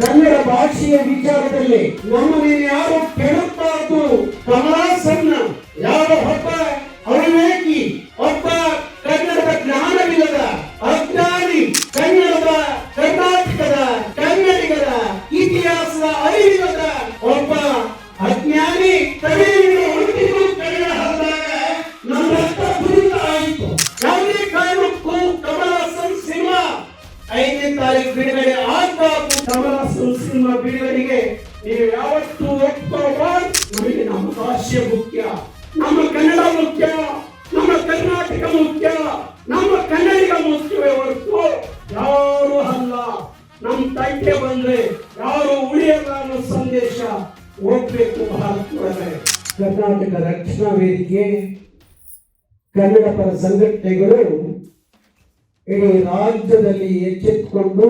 ಕನ್ನಡ ಭಾಷೆಯ ವಿಚಾರದಲ್ಲಿ ನಮ್ಮನ್ನು ಯಾರು ಕೆಡುತ್ತಾದ್ದು? ಕಮಲಾಸನ್ನ ಯಾವ ಒಬ್ಬ ಮುಖ್ಯ. ನಮ್ಮ ಕನ್ನಡ ಮುಖ್ಯ. ನಮ್ಮ ಕರ್ನಾಟಕ ಮುಖ್ಯ. ನಮ್ಮ ಕನ್ನಡಿಗ ಮುಖ್ಯವೇ ಹೊರತು ಯಾರು ಅಲ್ಲ. ನಮ್ಮ ತಂಟೆ ಬಂದ್ರೆ ಯಾರು ಉಳಿಯಲ್ಲ ಅನ್ನೋ ಸಂದೇಶ ಹೋಗ್ಬೇಕು ಭಾರತ ಒಳಗಡೆ ಕರ್ನಾಟಕ ರಕ್ಷಣಾ ವೇದಿಕೆ, ಕನ್ನಡ ಪರ ಸಂಘಟನೆಗಳು ಇಡೀ ರಾಜ್ಯದಲ್ಲಿ ಎಚ್ಚೆತ್ತುಕೊಂಡು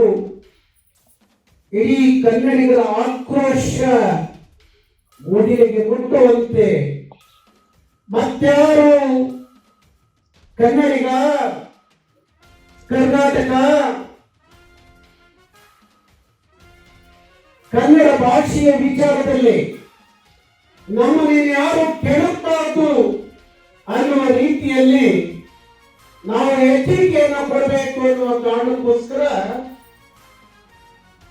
ಇಡೀ ಕನ್ನಡಿಗರ ಆಕ್ರೋಶ ಮೂಡಿಗೆ ಮುಟ್ಟುವಂತೆ ಮತ್ತಾರು ಕನ್ನಡಿಗ, ಕರ್ನಾಟಕ, ಕನ್ನಡ ಭಾಷೆಯ ವಿಚಾರದಲ್ಲಿ ನಮ್ಮನ್ನು ಯಾರು ಕೆಡುತ್ತಾರದು ಅನ್ನುವ ರೀತಿಯಲ್ಲಿ ನಾವು ಎಚ್ಚರಿಕೆಯನ್ನು ಕೊಡಬೇಕು ಅನ್ನುವ ಕಾರಣಕ್ಕೋಸ್ಕರ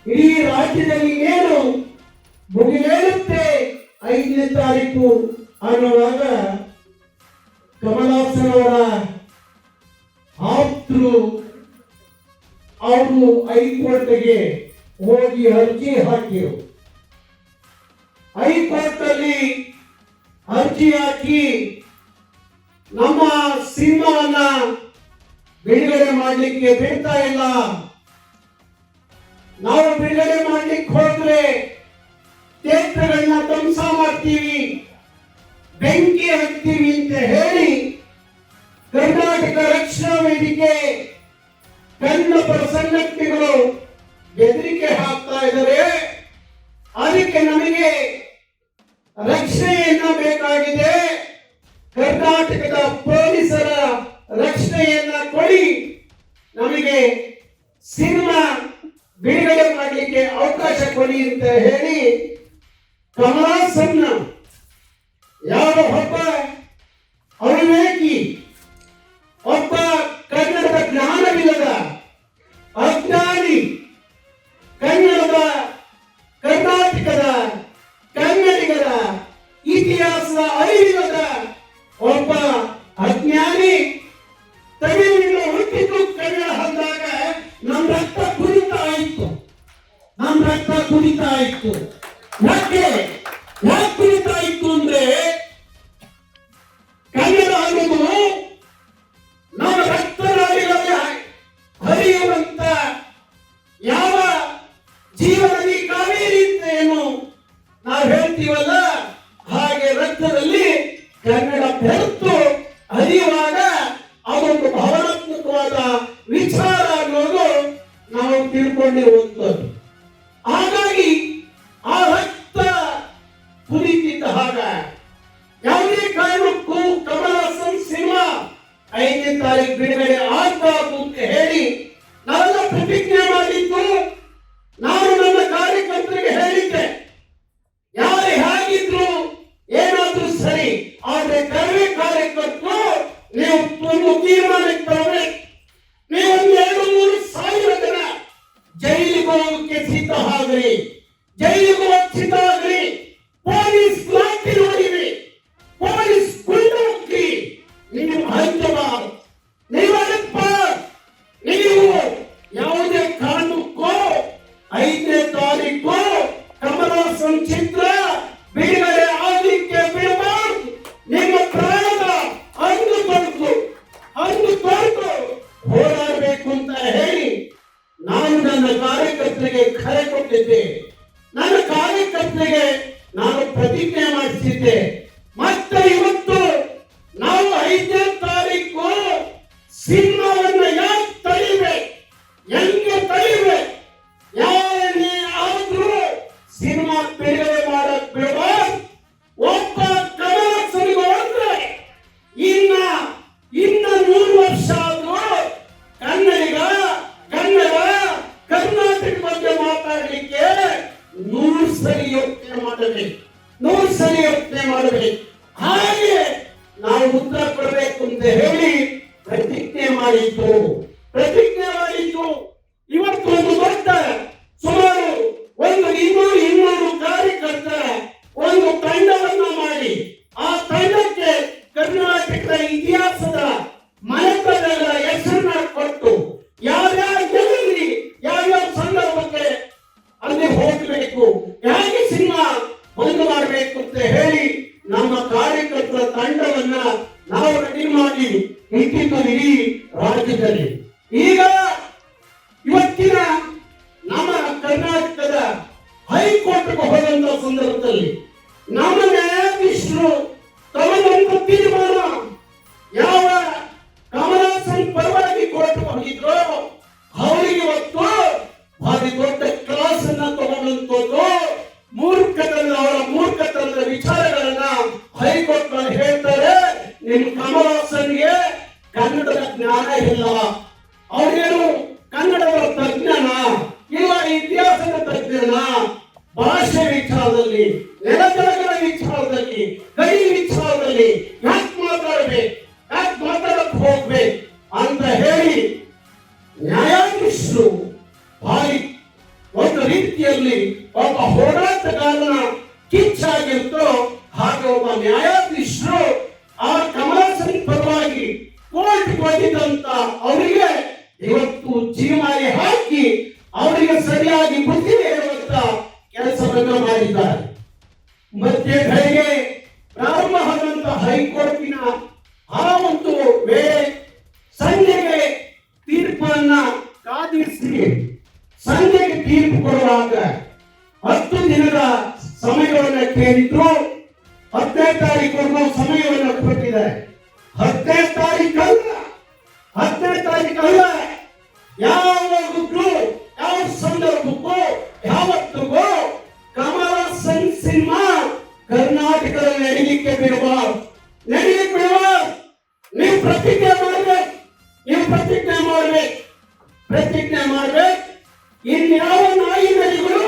ಇಡೀ ರಾಜ್ಯದಲ್ಲಿ ಏನು ಮುಗಿಲೇಳುತ್ತೆ ಐದನೇ ತಾರೀಕು ಅನ್ನುವಾಗ ಕಮಲಾಸನ್ ಅವರ ಆಪ್ತರು ಅವರು ಹೈಕೋರ್ಟ್ಗೆ ಹೋಗಿ ಅರ್ಜಿ ಹಾಕಿರು. ಹೈಕೋರ್ಟ್ ಅಲ್ಲಿ ಅರ್ಜಿ ಹಾಕಿ ನಮ್ಮ ಸಿನಿಮಾವನ್ನ ಬಿಡುಗಡೆ ಮಾಡಲಿಕ್ಕೆ ಬಿಡ್ತಾ ಇಲ್ಲ. ನಾವು ಬಿಡುಗಡೆ ಮಾಡ್ಲಿಕ್ಕೆ ಹೋದ್ರೆ ಕ್ಷೇತ್ರಗಳನ್ನ ಧ್ವಂಸ ಮಾಡ್ತೀವಿ, ಬೆಂಕಿ ಹಾಕ್ತೀವಿ ಅಂತ ಹೇಳಿ ಕರ್ನಾಟಕ ರಕ್ಷಣಾ ವೇದಿಕೆ ಕನ್ನಡ ಸಂಘಟನೆಗಳು ಬೆದರಿಕೆ ಹಾಕ್ತಾ ಇದ್ದಾರೆ. ಅದಕ್ಕೆ ನಮಗೆ ರಕ್ಷಣೆಯನ್ನ ಬೇಕಾಗಿದೆ. ಕರ್ನಾಟಕದ ಪೊಲೀಸರ ರಕ್ಷಣೆಯನ್ನ ಕೊಡಿ. ನಮಗೆ ಸಿನಿಮಾ ಬಿಡುಗಡೆ ಮಾಡಲಿಕ್ಕೆ ಅವಕಾಶ ಕೊಡಿ ಅಂತ ಹೇಳಿ ಕಮಲಾಸನ್ನ ಯಾವ ಒಬ್ಬ ಅವಿವೇಕಿ? ಒಬ್ಬ ಕನ್ನಡದ ಜ್ಞಾನವಿಲ್ಲದ ಅಜ್ಞಾನಿ ಕನ್ನಡದ ಕರ್ನಾಟಕದ ಕನ್ನಡಿಗರ ಇತಿಹಾಸದ ಅರಿವಿಲ್ಲದ ಒಬ್ಬ ಅಜ್ಞಾನಿ ತಮಿಳಿನ ಹುಟ್ಟಿದ್ದು ಕನ್ನಡ ಹಂದಾಗ ನಮ್ಮ ರಕ್ತ ಕುರಿತ ಆಯಿತು. ನಮ್ಮ ರಕ್ತ ಕುರಿತ ಆಯಿತು. um filho ಸಮಯವನ್ನು ಕೇಳಿದ್ರು ಹತ್ತನೇ ತಾರೀಕು ಸಮಯವನ್ನು ಕೊಟ್ಟಿದ್ದಾರೆ ಹದಿನೈದು ತಾರೀಕಲ್ಲ? ಹತ್ತನೇ ತಾರೀಕಲ್ಲ? ಯಾವಾಗಲೂ ಯಾವ ಸಂದರ್ಭಕ್ಕೂ, ಯಾವತ್ತಿಗೂ ಕಮಲ ಸನ್ ಸಿನಿಮಾ ಕರ್ನಾಟಕದಲ್ಲಿ ನಡೀಲಿಕ್ಕೆ ಬಿಡುವ ನಡೀಲಿಕ್ಕೆ ಬಿಡುವ. ನೀವು ಪ್ರತಿಜ್ಞೆ ಮಾಡ್ಬೇಕು, ನೀವು ಪ್ರತಿಜ್ಞೆ ಮಾಡಬೇಕು ಪ್ರತಿಜ್ಞೆ ಮಾಡಬೇಕು. ಇನ್ಯಾವ ನಾಯಿ ನದಿಗಳು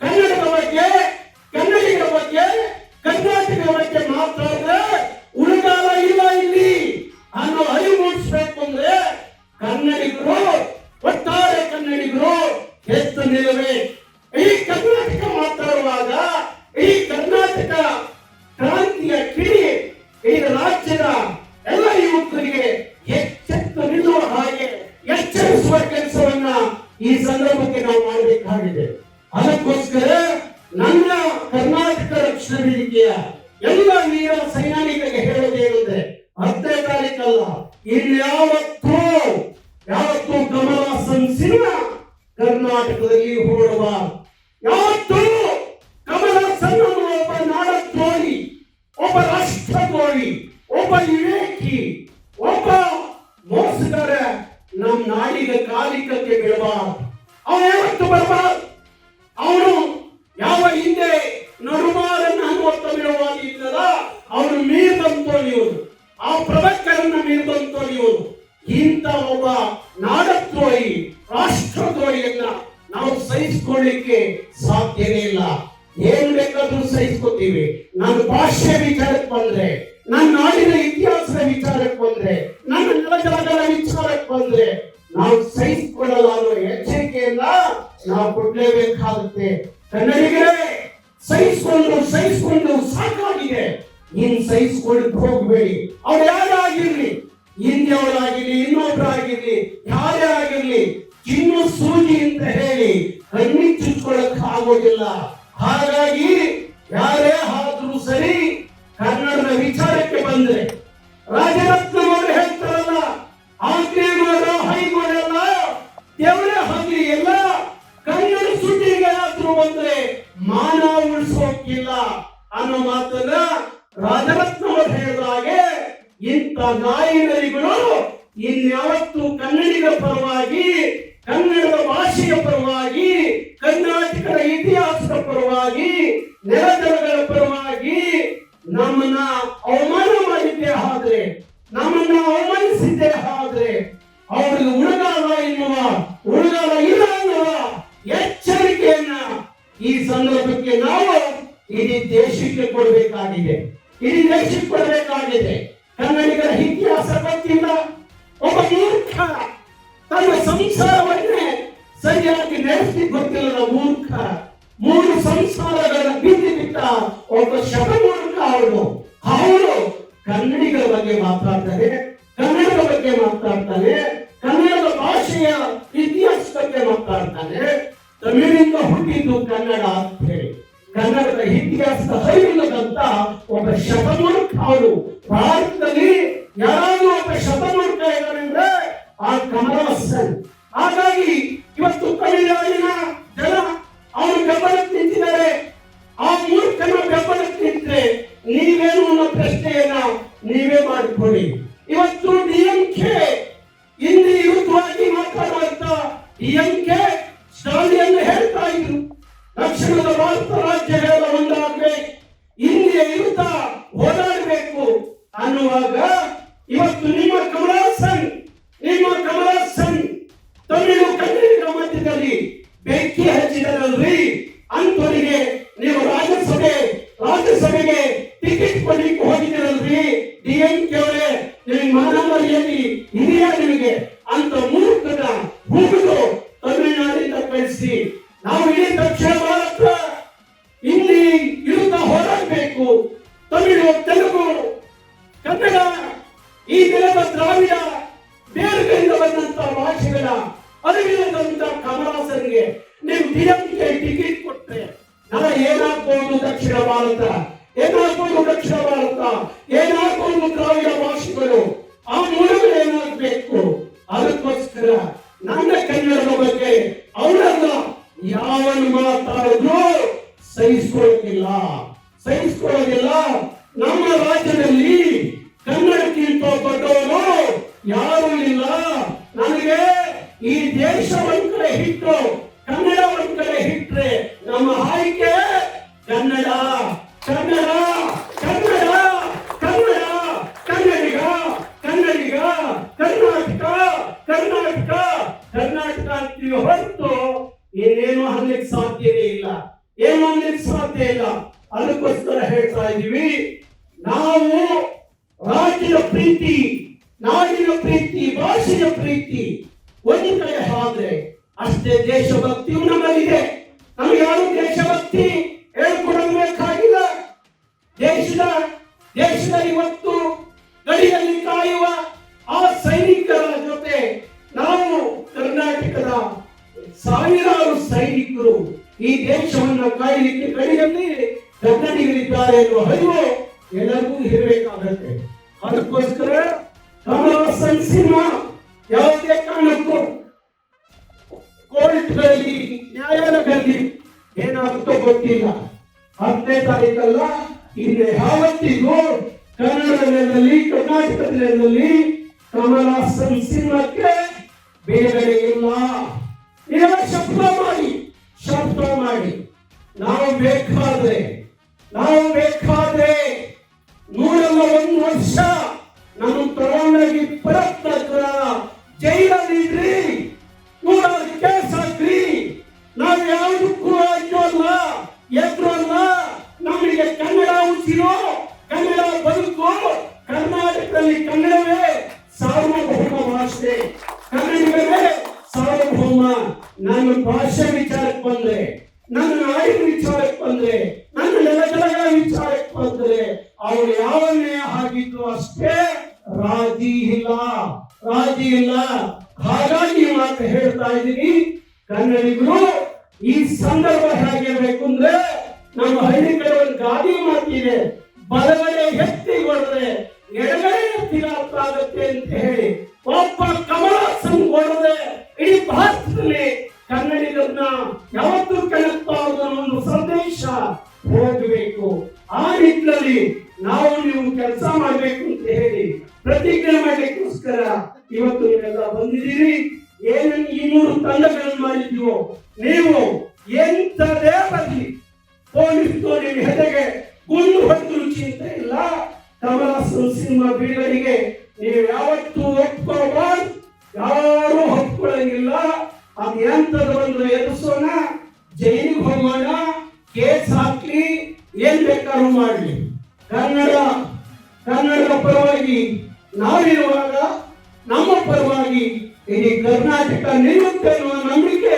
ಕನ್ನಡದ ಬಗ್ಗೆ ಕರ್ನಾಟಕದ ಬಗ್ಗೆ ಮಾತ್ರ தள்ளி போடுவார் ಸಾಧ್ಯವೇ ಇಲ್ಲ. ಏನ್ ಬೇಕಾದ್ರೂ ಸಹಿಸ್ಕೋತೀವಿ. ನನ್ನ ಭಾಷೆ ವಿಚಾರಕ್ಕೆ ಬಂದ್ರೆ ನನ್ನ ನಾಡಿನ ಇತಿಹಾಸದ ವಿಚಾರಕ್ಕೆ ಬಂದ್ರೆ ನನ್ನ ನೆಲಜಾಗದ ವಿಚಾರಕ್ಕೆ ಬಂದ್ರೆ, ನಾವು ಸಹಿಸಿಕೊಳ್ಳಲ್ಲ ಅನ್ನೋ ಎಚ್ಚರಿಕೆಯನ್ನ ನಾವು ಕೊಡ್ಲೇಬೇಕಾಗುತ್ತೆ. ಕನ್ನಡಿಗರೇ, ಸಹಿಸ್ಕೊಂಡು, ಸಹಿಸಿಕೊಂಡು ಸಾಕಾಗಿದೆ. ಇನ್ ಸಹಿಸಿಕೊಳ್ಳಕ್ಕೆ ಹೋಗ್ಬೇಡಿ. ಅವ್ರು ಯಾರಾಗಿರ್ಲಿ? ಹಿಂದಿಯವರಾಗಿರ್ಲಿ ಇನ್ನೊಬ್ಬರಾಗಿರ್ಲಿ ಯಾರೇ ಆಗಿರ್ಲಿ ಇನ್ನು ಸೂಜಿ ಅಂತ ಹೇಳಿ ಕಣ್ಣಿ ಚುಚ್ಕೊಳ್ಳಕ್ ಆಗೋದಿಲ್ಲ. ಹಾಗಾಗಿ ಯಾರೇ ಆದ್ರೂ ಸರಿ ಕನ್ನಡದ ವಿಚಾರಕ್ಕೆ ಬಂದ್ರೆ ರಾಜರತ್ನ ಅವರು ಹೇಳ್ತಾರಲ್ಲ ಆಂಗ್ಲೇಯರ ಹೈಗೋಡ್ ಎಲ್ಲ ದೇವರೇ ಹಾಗೆ ಎಲ್ಲ, ಕನ್ನಡ ಸುದ್ದಿಗೆ ಆದ್ರೂ ಬಂದ್ರೆ ಮಾನ ಉಳಿಸೋಕಿಲ್ಲ ಅನ್ನೋ ಮಾತನ್ನ ರಾಜರತ್ನ ಅವರು ಹೇಳಿದಾಗೆ ಇಂಥ ನಾಯ ಅದನ್ನು ಉಳಿದಾವ ಎನ್ನುವ ಉಳಿದಾವ ಇಲ್ಲ ಎನ್ನುವ ಎಚ್ಚರಿಕೆಯನ್ನ ಈ ಸಂದರ್ಭಕ್ಕೆ ನಾವು ಇಡೀ ದೇಶಕ್ಕೆ ಕೊಡಬೇಕಾಗಿದೆ. ಇಡೀ ದೇಶಕ್ಕೆ ಕೊಡಬೇಕಾಗಿದೆ. ಕನ್ನಡಿಗರ ಇತಿಹಾಸ ಗೊತ್ತಿಲ್ಲ. ಒಬ್ಬ ಮೂರ್ಖ ತನ್ನ ಸಂಸಾರವನ್ನೇ ಸರಿಯಾಗಿ ನಡೆಸಿ ಗೊತ್ತಿಲ್ಲದ ಮೂರ್ಖ ಮೂರು ಸಂಸಾರಗಳ ಬಿದ್ದಿ ಬಿಟ್ಟ ಒಬ್ಬ ಶತ ಮೂರ್ಖ ಅವನು ಅವರು ಕನ್ನಡಿಗರ ಬಗ್ಗೆ ಮಾತಾಡ್ತಾರೆ ಕನ್ನಡದ ಬಗ್ಗೆ ಮಾತಾಡ್ತಾರೆ ಕನ್ನಡದ ಭಾಷೆಯ ಇತಿಹಾಸ ಬಗ್ಗೆ ಮಾತಾಡ್ತಾನೆ ತಮಿಳಿಂದ ಹುಟ್ಟಿದ್ದು ಕನ್ನಡ ಅಂತ ಕನ್ನಡದ ಇತಿಹಾಸದ ಹರಿವಿಲ್ಲದಂತ ಒಬ್ಬ ಶತಮಾನ ಕಾಡು ಭಾರತದಲ್ಲಿ ಯಾರಾದ್ರೂ ಅನ್ನುವಾಗ ಕನ್ನಡ ಕನ್ನಡ ಇವತ್ತು ಗಡಿಯಲ್ಲಿ ಕಾಯುವ ಆ ಸೈನಿಕರ ಜೊತೆ ನಾವು ಕರ್ನಾಟಕದ ಸಾವಿರಾರು ಸೈನಿಕರು ಈ ದೇಶವನ್ನು ಕಾಯಲಿಕ್ಕೆ ಗಡಿಯಲ್ಲಿ ಕನ್ನಡಿಗರಿದ್ದಾರೆ ಎಂದು ಅರಿವು ಎಲ್ಲರಿಗೂ ಇರಬೇಕಾಗತ್ತೆ. ಅದಕ್ಕೋಸ್ಕರ ನಮ್ಮ ಸಿನಿಮಾ ಯಾವುದೇ ಕಾರಣಕ್ಕೂ ಕೋರ್ಟ್ಗಳಲ್ಲಿ ನ್ಯಾಯಾಲಯದಲ್ಲಿ ಏನಾಗುತ್ತೋ ಗೊತ್ತಿಲ್ಲ. ಹತ್ತನೇ ತಾರೀಕಲ್ಲ ಇಲ್ಲಿ ಯಾವತ್ತಿಗೂ ಕನ್ನಡ ನೆಲದಲ್ಲಿ ಕರ್ನಾಟಕದ ನೆಲದಲ್ಲಿ ಕಮಲಹಾಸನ್ ಸಿನಿಮಾಕ್ಕೆ ಬೇರೆ ನಾಡಿನ ವಿಚಾರಕ್ಕೆ ಬಂದ್ರೆ ನನ್ನ ನೆಲಗಳ ವಿಚಾರಕ್ಕೆ ಬಂದ್ರೆ ಅವರು ಯಾವನ್ನೇ ಆಗಿದ್ರು ಅಷ್ಟೇ? ರಾಜಿ ಇಲ್ಲ. ರಾಜಿ ಇಲ್ಲ. ಹಾಗಾಗಿ ಮಾತು ಹೇಳ್ತಾ ಇದ್ದೀನಿ. ಕನ್ನಡಿಗರು, ಈ ಸಂದರ್ಭ ಹೇಗಿರ್ಬೇಕು ಅಂದ್ರೆ, ನಮ್ಮ ಹಳ್ಳಿ ಕಡೆ ಒಂದು ಗಾದಿ ಮಾತಿದೆ. ಬಲಗಡೆ ಎತ್ತಿ ಹೊಡೆದ್ರೆ ಎಡಗಡೆ ಆಗುತ್ತೆ ಅಂತ ಹೇಳಿ, ಒಬ್ಬ ಕಮಲಾಸನ್ ಹೊಡೆದ್ರೆ ಇಡೀ ಭಾರತದಲ್ಲಿ ಕನ್ನಡಿಗರನ್ನ ಯಾವತ್ತೂ ಕೆಳಕ್ಬಾರದು ಒಂದು ಸಂದೇಶ ಹೋಗಬೇಕು. ಆ ನಿಟ್ಟಿನಲ್ಲಿ ನಾವು ನೀವು ಕೆಲಸ ಮಾಡಬೇಕು ಅಂತ ಹೇಳಿ ಪ್ರತಿಜ್ಞೆ ಮಾಡಲಿಕ್ಕೋಸ್ಕರ ಇವತ್ತು ನೀವೆಲ್ಲ ಬಂದಿದ್ದೀರಿ. ಏನೇನು ಈ ಮೂರು ತಂಡಗಳನ್ನು ಮಾಡಿದ್ವೋ ನೀವು ಎಂಥದೇ ಬರಲಿ ಪೊಲೀಸ್ ನಿಮ್ಮ ಹೆದೆಗೆ ಗುಂಡು ಹೊಡೆದು ಚಿಂತೆ ಇಲ್ಲ. ಕಮಲ ಸಿನಿಮಾ ಬೀಳರಿಗೆ ನೀವು ಯಾವತ್ತೂ ಒಪ್ಕೋಬಾರ್ದು. ಯಾರು ಒಪ್ಕೊಳ್ಳಂಗಿಲ್ಲ. ಅದ್ ಎಂತದ್ದು ಬಂದ್ರು? ಎದುರಿಸೋಣ, ಜೈಲಿಗೆ ಹೋಗೋಣ ಕೇಸ್ ಹಾಕ್ಲಿ, ಏನ್ ಬೇಕಾದ್ರೂ ಮಾಡ್ಲಿ. ಕನ್ನಡ ಕನ್ನಡ ಪರವಾಗಿ ನಾವಿರುವಾಗ, ನಮ್ಮ ಪರವಾಗಿ ಇಡೀ ಕರ್ನಾಟಕ ನಿಲ್ಲುತ್ತೆ ಅನ್ನುವ ನಂಬಿಕೆ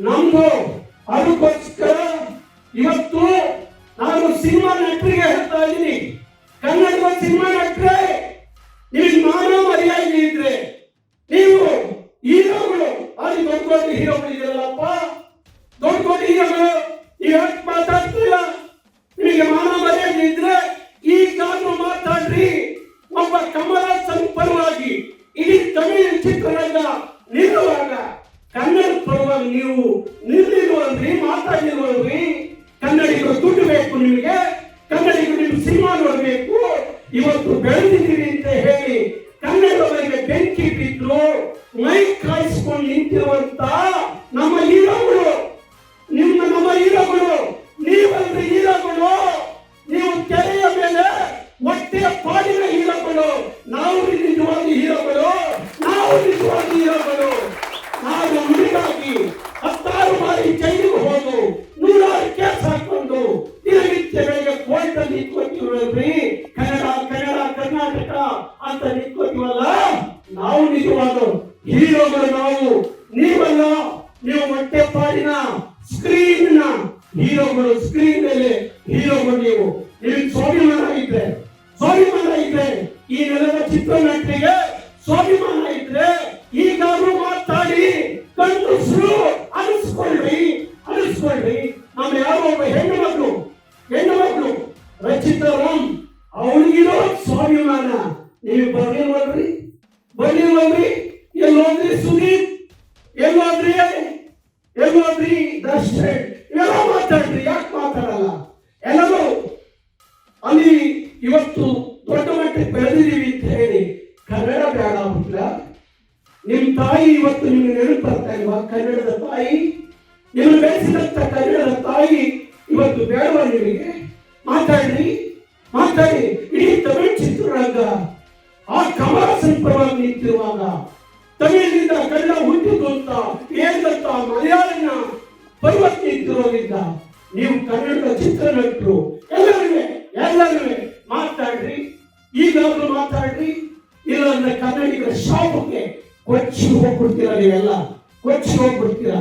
ನಮ್ದು. ಅದಕ್ಕೋಸ್ಕರ ಇವತ್ತು ನಾನು ಸಿನಿಮಾ ಅಂತ ನಿಂತ್ಕೋತೀವಲ್ಲ ನೀವು ಕನ್ನಡ ಇಟ್ಟರು ಎಲ್ಲರಿಗೆ ಎಲ್ಲರಿಗೆ ಮಾತಾಡ್ರಿ. ಈಗಾದ್ರೂ ಮಾತಾಡ್ರಿ. ಇಲ್ಲ ಅಂದ್ರೆ ಕನ್ನಡಿಗರ ಶಾಪಕ್ಕೆ ಕೊಚ್ಚಿ ಹೋಗ್ಬಿಡ್ತೀರಾ ನೀವೆಲ್ಲ? ಕೊಚ್ಚಿ ಹೋಗ್ಬಿಡ್ತೀರಾ?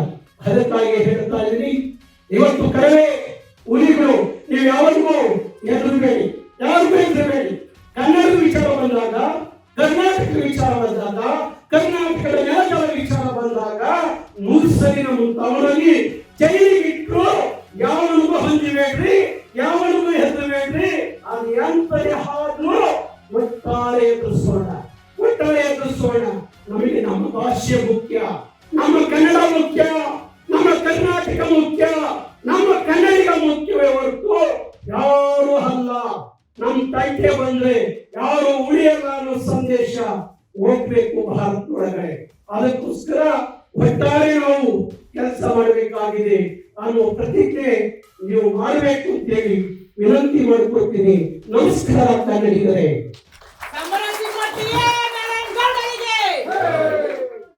ಒಟ್ಟಾರೆ ದೃಶ್ಯಣ ಒಟ್ಟಾರೆ ದೃಶ್ಯಣ ನಮಗೆ ನಮ್ಮ ಭಾಷೆ